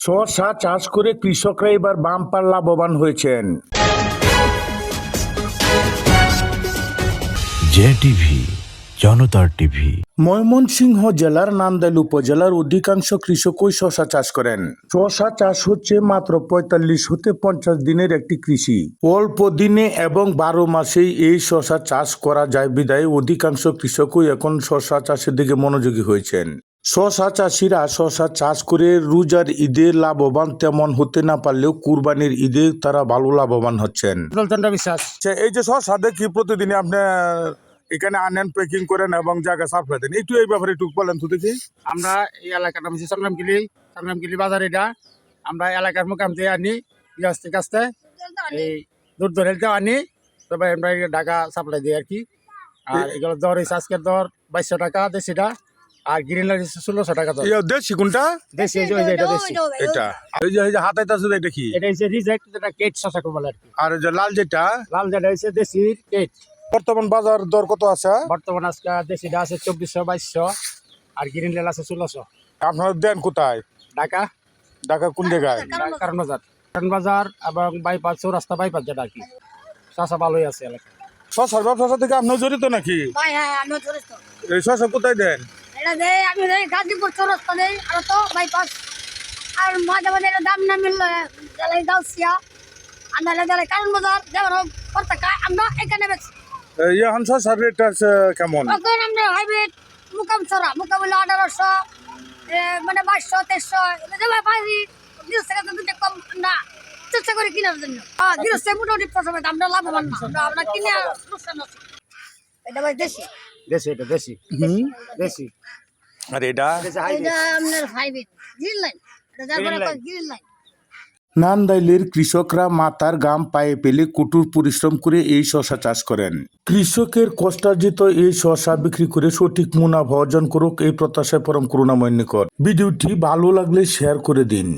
শসা চাষ করে কৃষকরা এবার বাম্পার লাভবান হয়েছেন। জনতার টিভি। ময়মনসিংহ জেলার নান্দাইল উপজেলার অধিকাংশ কৃষকই শশা চাষ করেন। শশা চাষ হচ্ছে মাত্র পঁয়তাল্লিশ হতে পঞ্চাশ দিনের একটি কৃষি। অল্প দিনে এবং বারো মাসেই এই শশা চাষ করা যায়। বিদায় অধিকাংশ কৃষকই এখন শশা চাষের দিকে মনোযোগী হয়েছেন। শশা চাষিরা শশা চাষ করে রোজার ঈদে লাভবান তেমন হতে না পারলেও কুরবানির ঈদে তারা ভালো লাভবান হচ্ছেন। বিশ্বাস। আচ্ছা এই যে শশা দেখি প্রতিদিনই আপনি এখানে আনেন প্যাকিং করেন এবং জায়গা সাপ্লাই দেন। একটু এই ব্যাপারে একটু বলেন তো দেখি। আমরা এই এলাকার নাম হচ্ছে সংগ্রামকিলি সংগ্রামকিলি বাজার এটা। আমরা এলাকার মোকাম দিয়ে আনি গৃহস্থ কাছতে এই দূর দূরের আনি তবে আমরা ঢাকা সাপ্লাই দিই আর কি। আর এগুলো দর এই আজকের দর বাইশশো টাকা দেশিটা। আর গ্রিন লাইট হচ্ছে ষোলোশো টাকা দর। এই দেশি কোনটা? দেশি এই যে এটা দেশি। এটা। এই যে এই যে আছে এটা কি? এটা হচ্ছে রিজেক্ট যেটা কেট শশা বলে আর কি। আর যে লাল যেটা? লাল যেটা হচ্ছে দেশির কেট। বর্তমান বাজার দর কত আছে? বর্তমান আজকে দেশিটা আছে চব্বিশশো বাইশশো আর গ্রিন লাইট আছে ষোলোশো। আপনারা দেন কোথায়? ঢাকা। ঢাকা কোন জায়গায়? কারণ বাজার? কারণ বাজার এবং বাইপাস চৌরাস্তা বাইপাস যেটা আর কি। চাষা ভালোই আছে এলাকা শশার ব্যবসা থেকে আপনি জড়িত নাকি? ভাই হ্যাঁ তো এই শশা কোথায় দেন? এটা দে আমি দেই গাজীপুর চৌরাস্তা দেই আর তো বাইপাস আর মাঝে মাঝে এটা দাম না মিললে গেলে গাউসিয়া আন্দালে গেলে কারণ বাজার যেমন হোক প্রত্যেক আমরা এখানে বেশি। এই এখন শশার রেট আছে কেমন? তখন আমরা হাইব্রিড মুকাম ছড়া মুকাম হলো আঠারোশো মানে বাইশশো তেইশশো যেমন পাইছি গৃহস্থ কাছে দুটো কম আমরা চেষ্টা করি কেনার জন্য। হ্যাঁ মোটামুটি প্রথমে আমরা লাভবান না। আমরা আমরা কিনে লোকসান আছে। এটা ভাই দেশি? দেশি এটা দেশি। দেশি। আর এটা? এটা আপনার হাইব্রিড গ্রিন লাইন এটা যার Green গ্রিন লাইন নান্দাইলের কৃষকরা মাথার গাম পায়ে পেলে কুটুর পরিশ্রম করে এই শশা চাষ করেন। কৃষকের কষ্টার্জিত এই শশা বিক্রি করে সঠিক মুনাফা অর্জন করুক এই প্রত্যাশায় পরম করুণাময় নিকট। ভিডিওটি ভালো লাগলে শেয়ার করে দিন।